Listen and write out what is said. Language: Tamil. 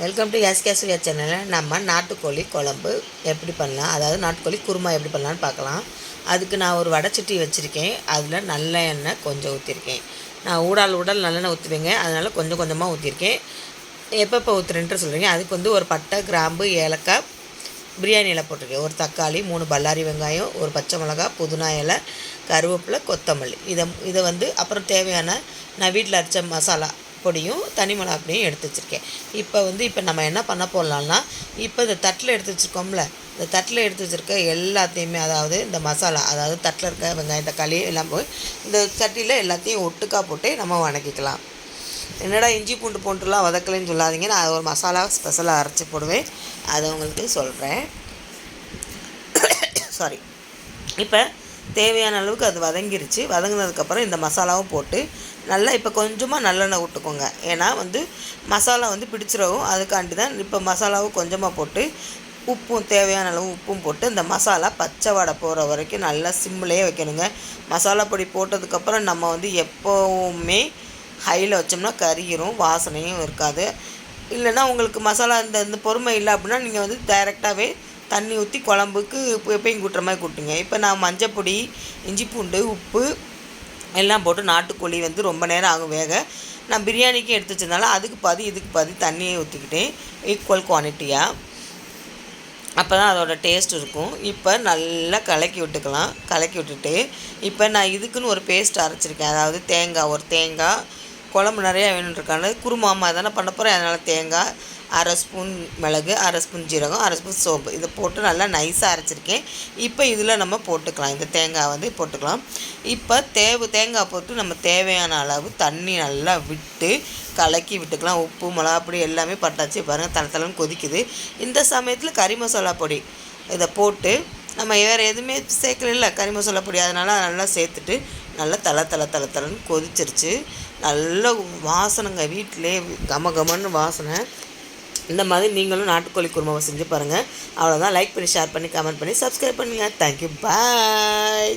வெல்கம் டு எஸ்கேசுவியா சேனலில் நம்ம நாட்டுக்கோழி குழம்பு எப்படி பண்ணலாம்? அதாவது நாட்டுக்கோழி குருமா எப்படி பண்ணலான்னு பார்க்கலாம். அதுக்கு நான் ஒரு வடைச்சட்டி வச்சுருக்கேன். அதில் நல்ல எண்ணெய் கொஞ்சம் ஊற்றிருக்கேன் நான் ஊடால் ஊடால் நல்லெண்ணெய் ஊற்றுவேங்க அதனால் கொஞ்சம் கொஞ்சமாக ஊற்றிருக்கேன் எப்பப்போ ஊற்றுறேன்ட்டு சொல்கிறீங்க அதுக்கு வந்து ஒரு பட்டை கிராம்பு ஏலக்காய் பிரியாணி இலை போட்டிருக்கேன். ஒரு தக்காளி மூணு பல்லாரி வெங்காயம் ஒரு பச்சை மிளகா புதினா இலை கருவேப்பிலை கொத்தமல்லி. இதை இதை வந்து அப்புறம் தேவையான நான் வீட்டில் அரைச்ச மசாலா பொடியும் தனி மிளகா பொடியும் எடுத்து வச்சுருக்கேன். இப்போ வந்து இப்போ நம்ம என்ன பண்ண போடலாம்னா இப்போ இந்த தட்டில் எடுத்து வச்சுருக்கோம்ல இந்த தட்டில் எடுத்து வச்சுருக்க எல்லாத்தையுமே அதாவது இந்த மசாலா அதாவது தட்டில் இருக்க வெங்காயம் தக்காளி எல்லாம் போய் இந்த சட்டியில் எல்லாத்தையும் ஒட்டுக்கா போட்டு நம்ம வணக்கிக்கலாம். என்னடா இஞ்சி பூண்டு போட்டுலாம் வதக்கலைன்னு சொல்லாதீங்க. நான் ஒரு மசாலா ஸ்பெஷலாக அரைச்சி போடுவேன். அதை உங்களுக்கு சொல்கிறேன் சாரி இப்போ தேவையான அளவுக்கு அது வதங்கிருச்சு. வதங்கினதுக்கப்புறம் இந்த மசாலாவும் போட்டு நல்லா இப்போ கொஞ்சமாக நல்லெண்ணெய் விட்டுக்கோங்க ஏன்னா வந்து மசாலா வந்து பிடிச்சிடவும் அதுக்காண்டி தான் இப்போ மசாலாவும் கொஞ்சமாக போட்டு உப்பும் தேவையான அளவு உப்பும் போட்டு இந்த மசாலா பச்சை வடை போகிற வரைக்கும் நல்லா சிம்மிலேயே வைக்கணுங்க. மசாலா பொடி போட்டதுக்கப்புறம் நம்ம வந்து எப்போவுமே ஹையில் வச்சோம்னா கறியிரும் வாசனையும் இருக்காது. இல்லைன்னா உங்களுக்கு மசாலா இந்த இந்த பொறுமை இல்லை அப்படின்னா நீங்கள் வந்து டைரெக்டாகவே தண்ணி ஊற்றி குழம்புக்கு எப்பயும் கூட்டுற மாதிரி கூட்டுங்க. இப்போ நான் மஞ்சப்பொடி இஞ்சி பூண்டு உப்பு எல்லாம் போட்டு நாட்டுக்கோழி வந்து ரொம்ப நேரம் ஆகும் வேக. நான் பிரியாணிக்கு எடுத்து வச்சதுனால அதுக்கு பாதி இதுக்கு பாதி தண்ணியை ஊற்றிக்கிட்டேன் ஈக்குவல் குவான்டிட்டியாக அப்போ தான் அதோட டேஸ்ட் இருக்கும். இப்போ நல்லா கலக்கி விட்டுக்கலாம். கலக்கி விட்டுட்டு இப்போ நான் இதுக்குன்னு ஒரு பேஸ்ட் அரைச்சிருக்கேன். அதாவது தேங்காய் ஒரு தேங்காய் குழம்பு நிறையா வேணுன்றக்கான குருமாமா தானே பண்ண போகிறேன் அதனால் தேங்காய் அரை ஸ்பூன் மிளகு அரை ஸ்பூன் ஜீரகம் அரை ஸ்பூன் சோப்பு இதை போட்டு நல்லா நைஸாக அரைச்சிருக்கேன். இப்போ இதில் நம்ம போட்டுக்கலாம். இந்த தேங்காய் வந்து போட்டுக்கலாம். இப்போ தேவை தேங்காய் போட்டு நம்ம தேவையான அளவு தண்ணி நல்லா விட்டு கலக்கி விட்டுக்கலாம். உப்பு மிளகாப்பொடி எல்லாமே பட்டாச்சு பாருங்கள் தலை தலைன்னு கொதிக்குது. இந்த சமயத்தில் கறி மசாலா பொடி இதை போட்டு நம்ம வேறு எதுவுமே சேர்க்கல கறி மசாலா பொடி அதனால் நல்லா சேர்த்துட்டு நல்லா தலை தலை தலை தலைன்னு கொதிச்சிருச்சு. நல்ல வாசனைங்க வீட்டிலே கம கமன்னு வாசனை. இந்த மாதிரி நீங்களும் நாட்டுக்கோழி குருமாவை செஞ்சு பாருங்கள் அவ்வளோதான் லைக் பண்ணி ஷேர் பண்ணி கமெண்ட் பண்ணி சப்ஸ்கிரைப் பண்ணுங்கள் தேங்க்யூ பாய்